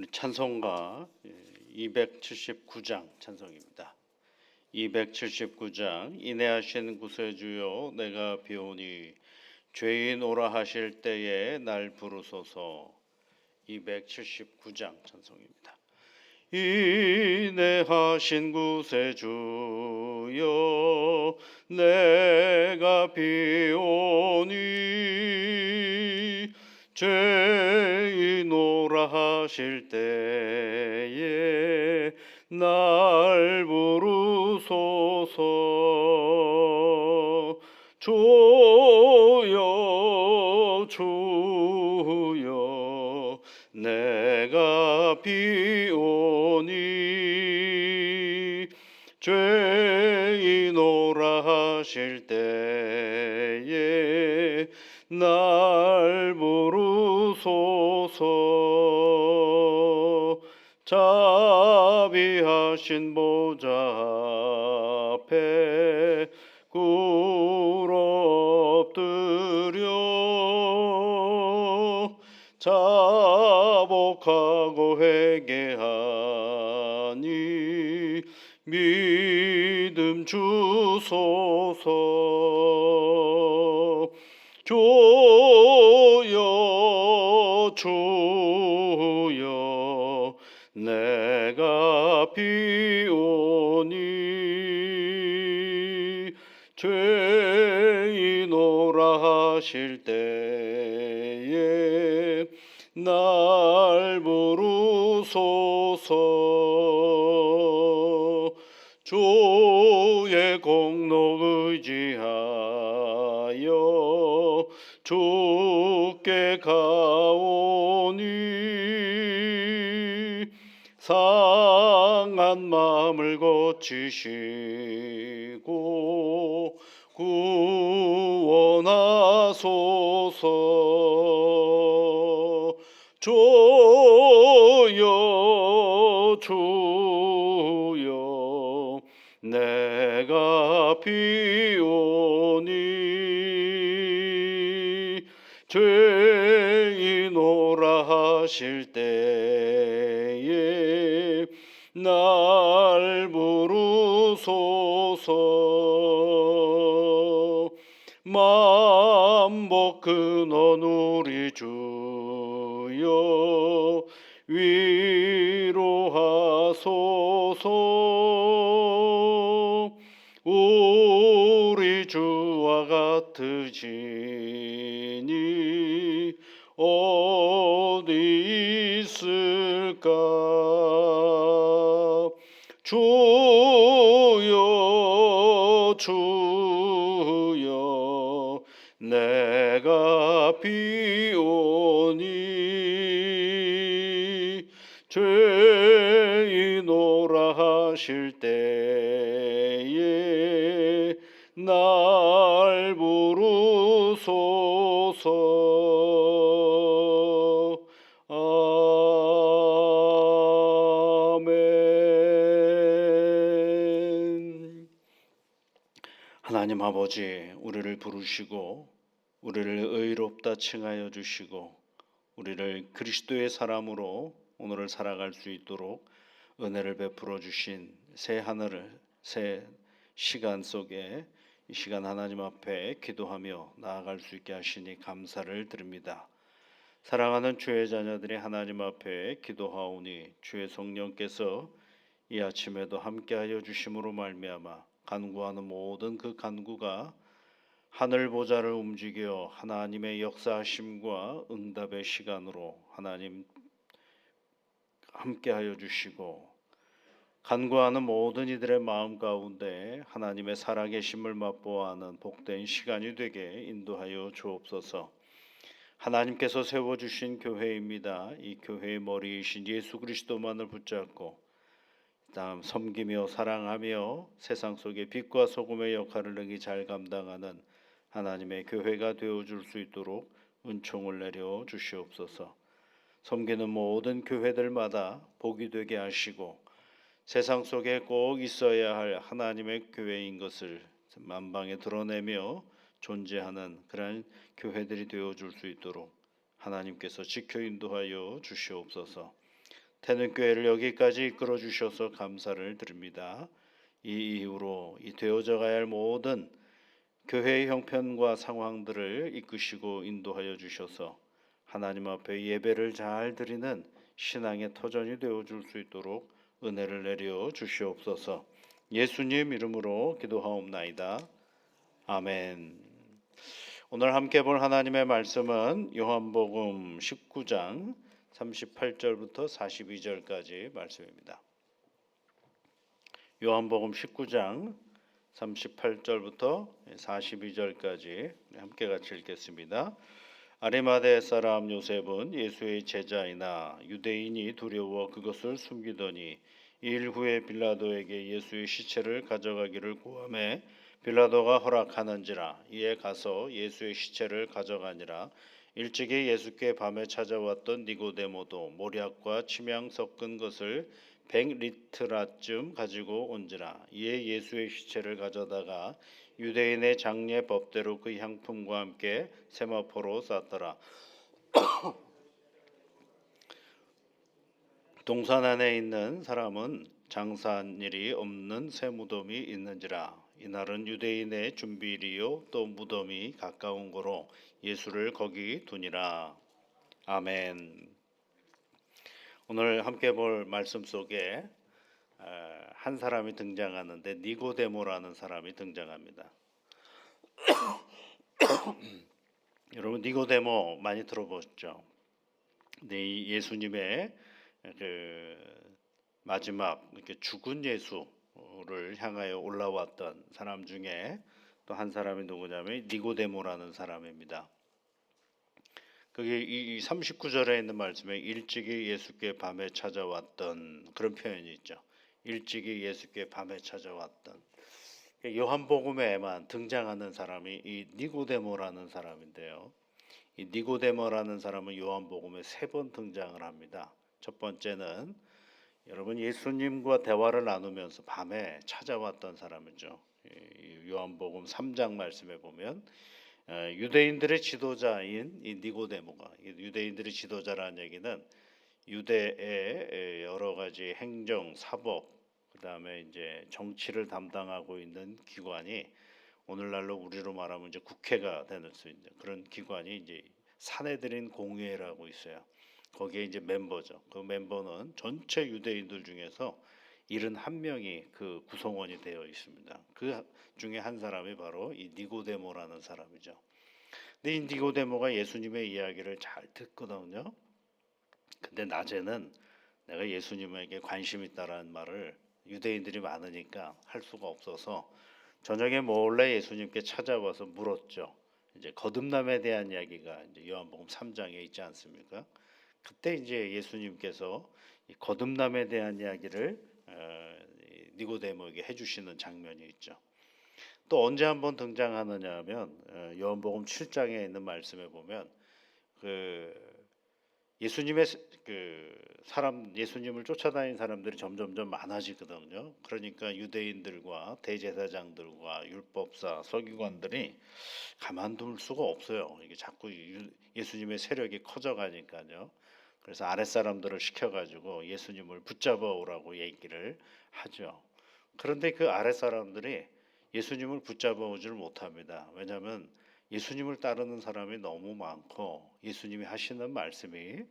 우리 찬송가 279장 찬송입니다. 279장 인내하신 구세 주여 내가 비오니 죄인 오라 하실 때에 날 부르소서 279장 찬송입니다. 인내하신 구세주여 내가 비오니 죄 인 오라 하실 때에 날 부르소서. 주 부르소서. 자비하신 보좌 앞에 꿇어엎드려 자복하고 회개하니 믿음 주소서 하실 때에 날 부르소서. 주의 공로 의지하여 주께 가오니 상한 마음을 고치시 하소서. 주여 주여. 내가 비오니 죄인 오라 하실 때 있을까? 주여 주여 내가 비오니 죄인 오라 하실 때에 날 부르소서 아버지 우리를 부르시고 우리를 의롭다 칭하여 주시고 우리를 그리스도의 사람으로 오늘을 살아갈 수 있도록 은혜를 베풀어 주신 새 하늘을 새 시간 속에 이 시간 하나님 앞에 기도하며 나아갈 수 있게 하시니 감사를 드립니다. 사랑하는 주의 자녀들이 하나님 앞에 기도하오니 주의 성령께서 이 아침에도 함께하여 주심으로 말미암아 간구하는 모든 그 간구가 하늘 보좌를 움직여 하나님의 역사하심과 응답의 시간으로 하나님 함께하여 주시고 간구하는 모든 이들의 마음 가운데 하나님의 살아계심을 맛보아하는 복된 시간이 되게 인도하여 주옵소서. 하나님께서 세워 주신 교회입니다. 이 교회의 머리이신 예수 그리스도만을 붙잡고 다음 섬기며 사랑하며 세상 속에 빛과 소금의 역할을 능히 잘 감당하는 하나님의 교회가 되어 줄 수 있도록 은총을 내려 주시옵소서. 섬기는 모든 교회들마다 복이 되게 하시고 세상 속에 꼭 있어야 할 하나님의 교회인 것을 만방에 드러내며 존재하는 그러한 교회들이 되어 줄 수 있도록 하나님께서 지켜 인도하여 주시옵소서. 태는 교회를 여기까지 이끌어 주셔서 감사를 드립니다. 이 이후로 이 되어져 가야 할 모든 교회의 형편과 상황들을 이끄시고 인도하여 주셔서 하나님 앞에 예배를 잘 드리는 신앙의 터전이 되어 줄 수 있도록 은혜를 내려 주시옵소서. 예수님 이름으로 기도하옵나이다. 아멘. 오늘 함께 볼 하나님의 말씀은 요한복음 19장 38절부터 42절까지 말씀입니다. 요한복음 19장 38절부터 42절까지 함께 같이 읽겠습니다. 아리마대 사람 요셉은 예수의 제자이나 유대인이 두려워 그것을 숨기더니 일 후에 빌라도에게 예수의 시체를 가져가기를 구함에 빌라도가 허락하는지라 이에 가서 예수의 시체를 가져가니라 일찍이 예수께 밤에 찾아왔던 니고데모도 모략과 침향 섞은 것을 백 리트라쯤 가지고 온지라 이에 예수의 시체를 가져다가 유대인의 장례 법대로 그 향품과 함께 세마포로 쌌더라. 동산 안에 있는 사람은 장사한 일이 없는 새 무덤이 있는지라 이날은 유대인의 준비일이요 또 무덤이 가까운 거로 예수를 거기 두니라 아멘. 오늘 함께 볼 말씀 속에 어, 한 사람이 등장하는데 니고데모라는 사람이 등장합니다. 여러분 니고데모 많이 들어보셨죠? 네, 이 예수님의 그 마지막 이렇게 죽은 예수 를 향하여 올라왔던 사람 중에 또 한 사람이 누구냐면 니고데모라는 사람입니다. 그게 이 39절에 있는 말씀에 일찍이 예수께 밤에 찾아왔던 그런 표현이 있죠. 일찍이 예수께 밤에 찾아왔던 요한복음에만 등장하는 사람이 이 니고데모라는 사람인데요. 이 니고데모라는 사람은 요한복음에 세 번 등장을 합니다. 첫 번째는 여러분 예수님과 대화를 나누면서 밤에 찾아왔던 사람이죠. 요한복음 3장 말씀에 보면 어, 유대인들의 지도자인 이 니고데모가 유대인들의 지도자라는 얘기는 유대의 여러 가지 행정, 사법, 그다음에 이제 정치를 담당하고 있는 기관이 오늘날로 우리로 말하면 이제 국회가 되는 수 있는 그런 기관이 이제 사내들인 공회라고 있어요. 거기에 이제 멤버죠. 그 멤버는 전체 유대인들 중에서 71명이 그 구성원이 되어 있습니다. 그 중에 한 사람이 바로 이 니고데모라는 사람이죠. 근데 이 니고데모가 예수님의 이야기를 잘 듣거든요. 근데 낮에는 내가 예수님에게 관심 있다라는 말을 유대인들이 많으니까 할 수가 없어서 저녁에 몰래 예수님께 찾아와서 물었죠. 이제 거듭남에 대한 이야기가 이제 요한복음 3장에 있지 않습니까? 그때 이제 예수님께서 거듭남에 대한 이야기를 어, 니고데모에게 해주시는 장면이 있죠. 또 언제 한번 등장하느냐면 어, 요한복음 7장에 있는 말씀에 보면 그 예수님의 그 사람 예수님을 쫓아다닌 사람들이 점점점 많아지거든요. 그러니까 유대인들과 대제사장들과 율법사 서기관들이 가만둘 수가 없어요. 이게 자꾸 예수님의 세력이 커져가니까요. 그래서 아랫사람들을 시켜가지고 예수님을 붙잡아 오라고 얘기를 하죠. 그런데 그 아랫사람들이 예수님을 붙잡아 오지를 못합니다. 왜냐하면 예수님을 따르는 사람이 너무 많고 예수님이 하시는 말씀이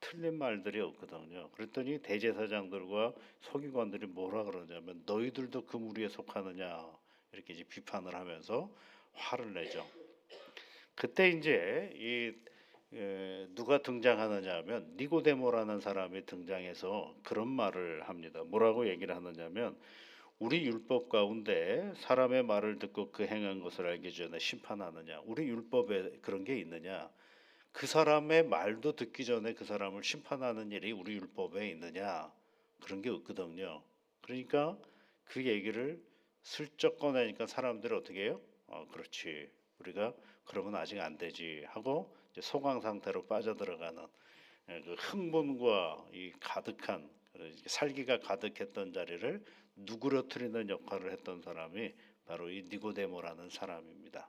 틀린 말들이 없거든요. 그랬더니 대제사장들과 서기관들이 뭐라 그러냐면 너희들도 그 무리에 속하느냐 이렇게 이제 비판을 하면서 화를 내죠. 그때 이제 이 에, 누가 등장하느냐면 니고데모라는 사람이 등장해서 그런 말을 합니다. 뭐라고 얘기를 하느냐면 우리 율법 가운데 사람의 말을 듣고 그 행한 것을 알기 전에 심판하느냐? 우리 율법에 그런 게 있느냐? 그 사람의 말도 듣기 전에 그 사람을 심판하는 일이 우리 율법에 있느냐? 그런 게 없거든요. 그러니까 그 얘기를 슬쩍 꺼내니까 사람들이 어떻게 해요? 어, 그렇지. 우리가 그러면 아직 안 되지 하고 소강 상태로 빠져들어가는 예, 그 흥분과 이 가득한 살기가 가득했던 자리를 누그러뜨리는 역할을 했던 사람이 바로 이 니고데모라는 사람입니다.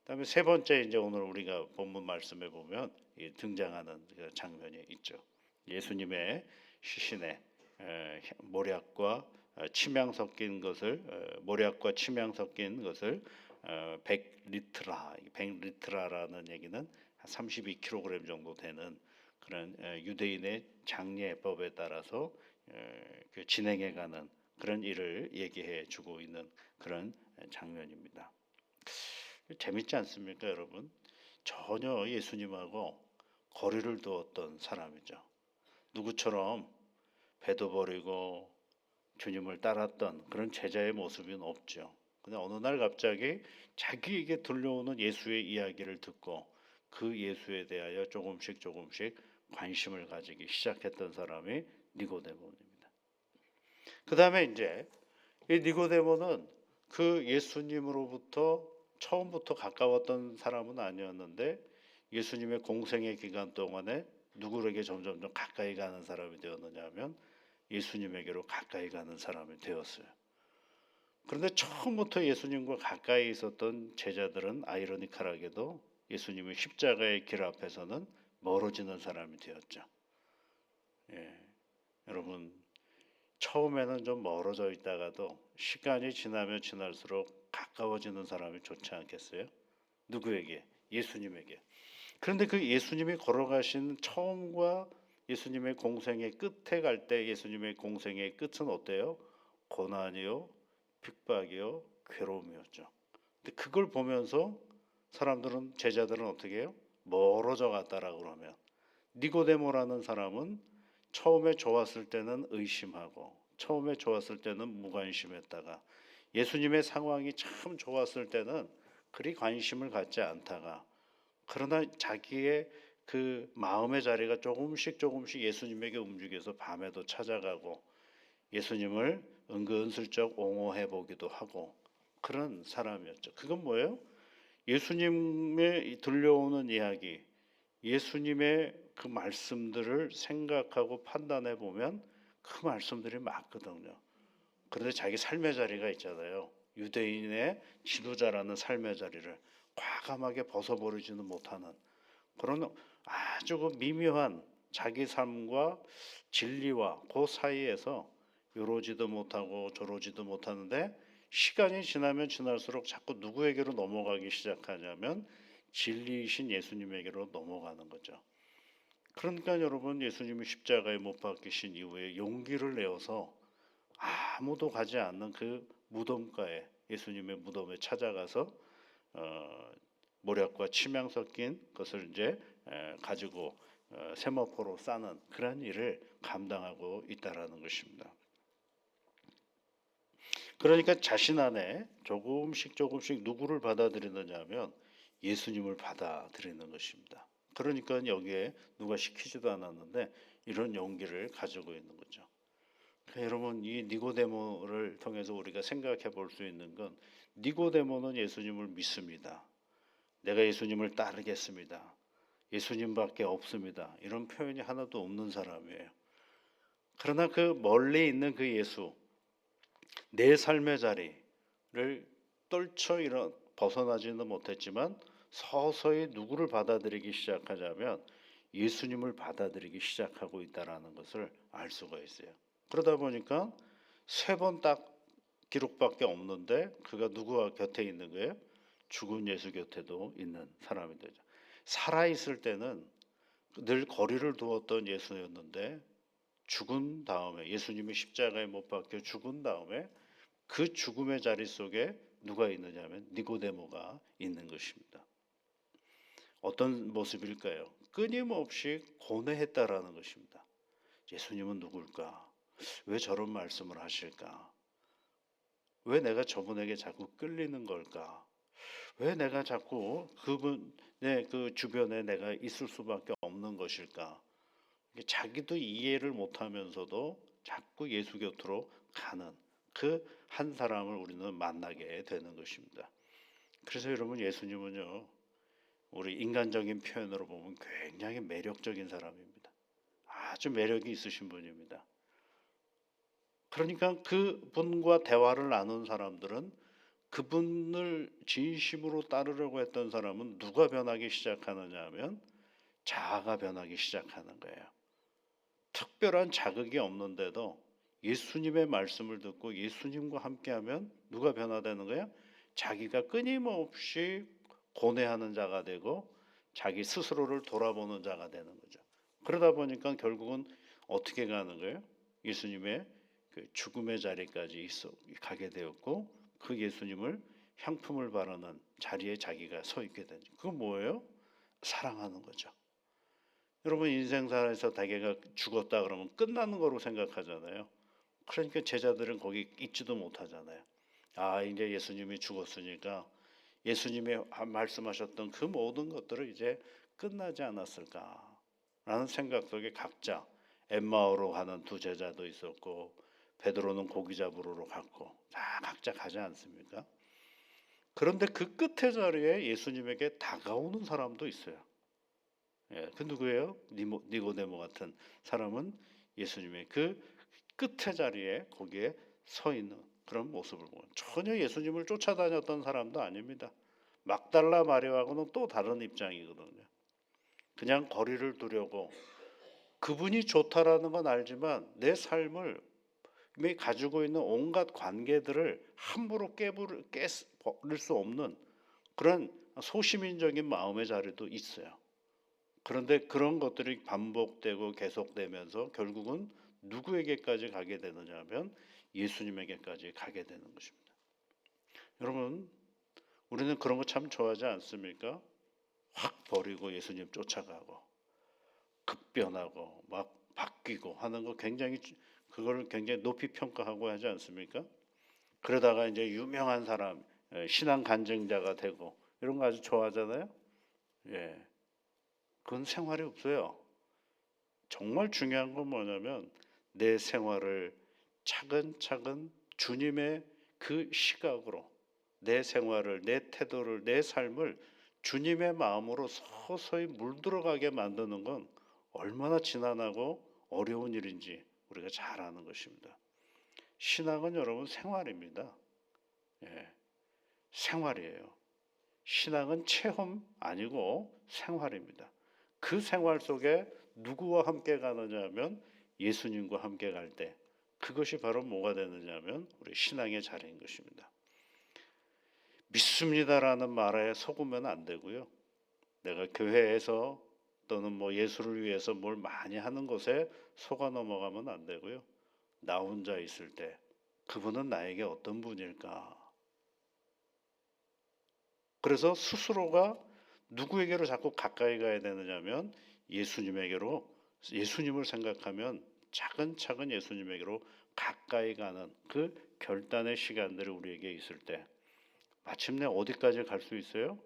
그다음에 세 번째 이제 오늘 우리가 본문 말씀에 보면 등장하는 그 장면이 있죠. 예수님의 시신에 에, 모략과 어, 침향 섞인 것을 어, 모략과 침향 섞인 것을 어, 100리트라 100리트라라는 얘기는 한 32kg 정도 되는 그런 에, 유대인의 장례법에 따라서 에, 그 진행해가는 그런 일을 얘기해 주고 있는 그런 장면입니다. 재밌지 않습니까, 여러분? 전혀 예수님하고 거리를 두었던 사람이죠. 누구처럼 배도 버리고 주님을 따랐던 그런 제자의 모습은 없죠. 근데 어느 날 갑자기 자기에게 들려오는 예수의 이야기를 듣고 그 예수에 대하여 조금씩 조금씩 관심을 가지기 시작했던 사람이 니고데모입니다. 그 다음에 이제 이 니고데모는 그 예수님으로부터 처음부터 가까웠던 사람은 아니었는데 예수님의 공생의 기간 동안에 누구에게 점점 점 가까이 가는 사람이 되었느냐면 예수님에게로 가까이 가는 사람이 되었어요. 그런데 처음부터 예수님과 가까이 있었던 제자들은 아이러니컬하게도 예수님의 십자가의 길 앞에서는 멀어지는 사람이 되었죠. 예, 여러분 처음에는 좀 멀어져 있다가도 시간이 지나면 지날수록 가까워지는 사람이 좋지 않겠어요? 누구에게? 예수님에게. 그런데 그 예수님이 걸어가신 처음과 예수님의 공생의 끝에 갈 때 예수님의 공생의 끝은 어때요? 고난이요, 핍박이요, 괴로움이었죠. 근데 그걸 보면서 사람들은 제자들은 어떻게 해요? 멀어져 갔다라고 그러면 니고데모라는 사람은 처음에 좋았을 때는 의심하고 처음에 좋았을 때는 무관심했다가 예수님의 상황이 참 좋았을 때는 그리 관심을 갖지 않다가 그러나 자기의 그 마음의 자리가 조금씩 조금씩 예수님에게 움직여서 밤에도 찾아가고 예수님을 은근슬쩍 옹호해 보기도 하고 그런 사람이었죠. 그건 뭐예요? 예수님의 들려오는 이야기, 예수님의 그 말씀들을 생각하고 판단해 보면 그 말씀들이 맞거든요. 그런데 자기 삶의 자리가 있잖아요. 유대인의 지도자라는 삶의 자리를 과감하게 벗어버리지는 못하는 그런 아주 그 미묘한 자기 삶과 진리와 그 사이에서 요러지도 못하고 저러지도 못하는데 시간이 지나면 지날수록 자꾸 누구에게로 넘어가기 시작하냐면 진리이신 예수님에게로 넘어가는 거죠. 그러니까 여러분 예수님이 십자가에 못 박히신 이후에 용기를 내어서 아무도 가지 않는 그 무덤가에 예수님의 무덤에 찾아가서 어, 모략과 침향 섞인 것을 이제 에, 가지고 어, 세마포로 싸는 그런 일을 감당하고 있다라는 것입니다. 그러니까 자신 안에 조금씩 조금씩 누구를 받아들이느냐면 예수님을 받아들이는 것입니다. 그러니까 여기에 누가 시키지도 않았는데 이런 용기를 가지고 있는 거죠. 그러니까 여러분 이 니고데모를 통해서 우리가 생각해 볼 수 있는 건 니고데모는 예수님을 믿습니다. 내가 예수님을 따르겠습니다. 예수님밖에 없습니다. 이런 표현이 하나도 없는 사람이에요. 그러나 그 멀리 있는 그 예수, 내 삶의 자리를 떨쳐 일어 벗어나지는 못했지만 서서히 누구를 받아들이기 시작하자면 예수님을 받아들이기 시작하고 있다라는 것을 알 수가 있어요. 그러다 보니까 세 번 딱 기록밖에 없는데 그가 누구와 곁에 있는 거예요? 죽은 예수 곁에도 있는 사람이 되죠. 살아 있을 때는 늘 거리를 두었던 예수였는데 죽은 다음에 예수님이 십자가에 못 박혀 죽은 다음에 그 죽음의 자리 속에 누가 있느냐면 니고데모가 있는 것입니다. 어떤 모습일까요? 끊임없이 고뇌했다라는 것입니다. 예수님은 누굴까? 왜 저런 말씀을 하실까? 왜 내가 저분에게 자꾸 끌리는 걸까? 왜 내가 자꾸 그분의 그 주변에 내가 있을 수밖에 없는 것일까? 자기도 이해를 못하면서도 자꾸 예수 곁으로 가는 그 한 사람을 우리는 만나게 되는 것입니다. 그래서 여러분 예수님은요 우리 인간적인 표현으로 보면 굉장히 매력적인 사람입니다. 아주 매력이 있으신 분입니다. 그러니까 그 분과 대화를 나눈 사람들은 그분을 진심으로 따르려고 했던 사람은 누가 변하기 시작하느냐 하면 자아가 변하기 시작하는 거예요. 특별한 자극이 없는데도 예수님의 말씀을 듣고 예수님과 함께하면 누가 변화되는 거야? 자기가 끊임없이 고뇌하는 자가 되고 자기 스스로를 돌아보는 자가 되는 거죠. 그러다 보니까 결국은 어떻게 가는 거예요? 예수님의 그 죽음의 자리까지 있어 가게 되었고 그 예수님을 향품을 바르는 자리에 자기가 서 있게 되죠. 그건 뭐예요? 사랑하는 거죠. 여러분 인생사에서 자기가 죽었다 그러면 끝나는 거로 생각하잖아요. 그러니까 제자들은 거기 있지도 못하잖아요. 아 이제 예수님이 죽었으니까 예수님이 말씀하셨던 그 모든 것들을 이제 끝나지 않았을까라는 생각 속에 각자 엠마오로 가는 두 제자도 있었고 베드로는 고기 잡으러 갔고 다 각자 가지 않습니까? 그런데 그 끝의 자리에 예수님에게 다가오는 사람도 있어요. 예, 그 누구예요? 니모, 니고데모 같은 사람은 예수님의 그 끝의 자리에 거기에 서 있는 그런 모습을 보면 전혀 예수님을 쫓아다녔던 사람도 아닙니다. 막달라 마리아하고는 또 다른 입장이거든요. 그냥 거리를 두려고 그분이 좋다라는 건 알지만 내 삶을 이 가지고 있는 온갖 관계들을 함부로 깨부를 깨버릴 수 없는 그런 소시민적인 마음의 자리도 있어요. 그런데 그런 것들이 반복되고 계속되면서 결국은 누구에게까지 가게 되느냐면 예수님에게까지 가게 되는 것입니다. 여러분, 우리는 그런 거 참 좋아하지 않습니까? 확 버리고 예수님 쫓아가고 급변하고 막 바뀌고 하는 거 굉장히 그거를 굉장히 높이 평가하고 하지 않습니까? 그러다가 이제 유명한 사람 신앙 간증자가 되고 이런 거 아주 좋아하잖아요. 예. 그건 생활이 없어요. 정말 중요한 건 뭐냐면 내 생활을 차근차근 주님의 그 시각으로 내 생활을 내 태도를 내 삶을 주님의 마음으로 서서히 물들어가게 만드는 건 얼마나 지난하고 어려운 일인지 우리가 잘 아는 것입니다. 신앙은 여러분 생활입니다. 예, 생활이에요. 신앙은 체험 아니고 생활입니다. 그 생활 속에 누구와 함께 가느냐면 예수님과 함께 갈 때 그것이 바로 뭐가 되느냐면 우리 신앙의 자리인 것입니다. 믿습니다라는 말에 속으면 안 되고요. 내가 교회에서 또는 뭐 예수를 위해서 뭘 많이 하는 것에 속아 넘어가면 안 되고요. 나 혼자 있을 때 그분은 나에게 어떤 분일까? 그래서 스스로가 누구에게로 자꾸 가까이 가야 되느냐면 예수님에게로 예수님을 생각하면 차근차근 예수님에게로 가까이 가는 그 결단의 시간들이 우리에게 있을 때 마침내 어디까지 갈 수 있어요?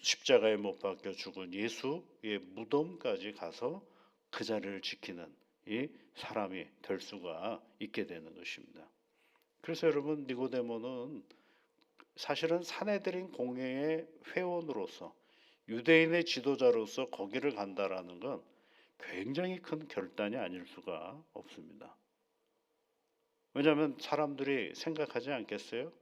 십자가에 못 박혀 죽은 예수의 무덤까지 가서 그 자리를 지키는 이 사람이 될 수가 있게 되는 것입니다. 그래서 여러분 니고데모는 사실은 사내들인 공회의 회원으로서 유대인의 지도자로서 거기를 간다라는 건 굉장히 큰 결단이 아닐 수가 없습니다. 왜냐하면 사람들이 생각하지 않겠어요?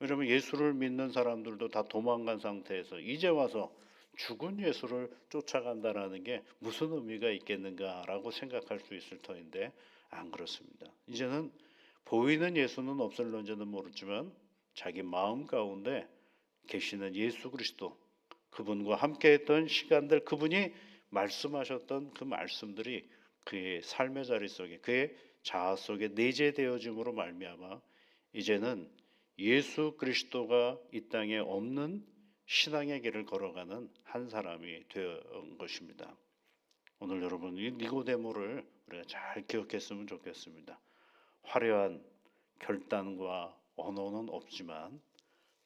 왜냐하면 예수를 믿는 사람들도 다 도망간 상태에서 이제 와서 죽은 예수를 쫓아간다라는 게 무슨 의미가 있겠는가라고 생각할 수 있을 터인데 안 그렇습니다. 이제는 보이는 예수는 없을런지는 모르지만 자기 마음 가운데 계시는 예수 그리스도 그분과 함께했던 시간들 그분이 말씀하셨던 그 말씀들이 그의 삶의 자리 속에 그의 자아 속에 내재되어짐으로 말미암아 이제는 예수 그리스도가 이 땅에 없는 신앙의 길을 걸어가는 한 사람이 된 것입니다. 오늘 여러분 이 니고데모를 우리가 잘 기억했으면 좋겠습니다. 화려한 결단과 언어는 없지만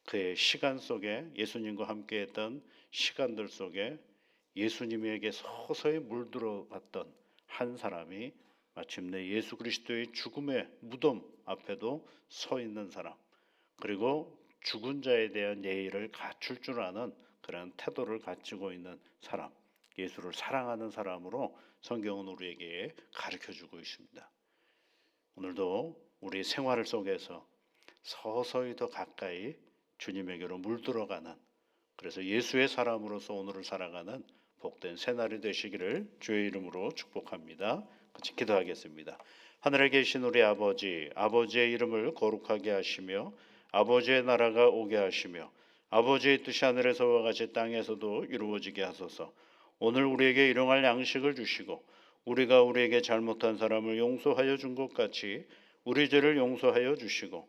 그의 시간 속에 예수님과 함께했던 시간들 속에 예수님에게 서서히 물들어갔던 한 사람이 마침내 예수 그리스도의 죽음의 무덤 앞에도 서 있는 사람 그리고 죽은 자에 대한 예의를 갖출 줄 아는 그런 태도를 가지고 있는 사람 예수를 사랑하는 사람으로 성경은 우리에게 가르쳐 주고 있습니다. 오늘도 우리 생활 속에서 서서히 더 가까이 주님에게로 물들어가는 그래서 예수의 사람으로서 오늘을 살아가는 복된 새날이 되시기를 주의 이름으로 축복합니다. 같이 기도하겠습니다. 하늘에 계신 우리 아버지, 아버지의 이름을 거룩하게 하시며 아버지의 나라가 오게 하시며 아버지의 뜻이 하늘에서와 같이 땅에서도 이루어지게 하소서. 오늘 우리에게 일용할 양식을 주시고 우리가 우리에게 잘못한 사람을 용서하여 준 것 같이 우리 죄를 용서하여 주시고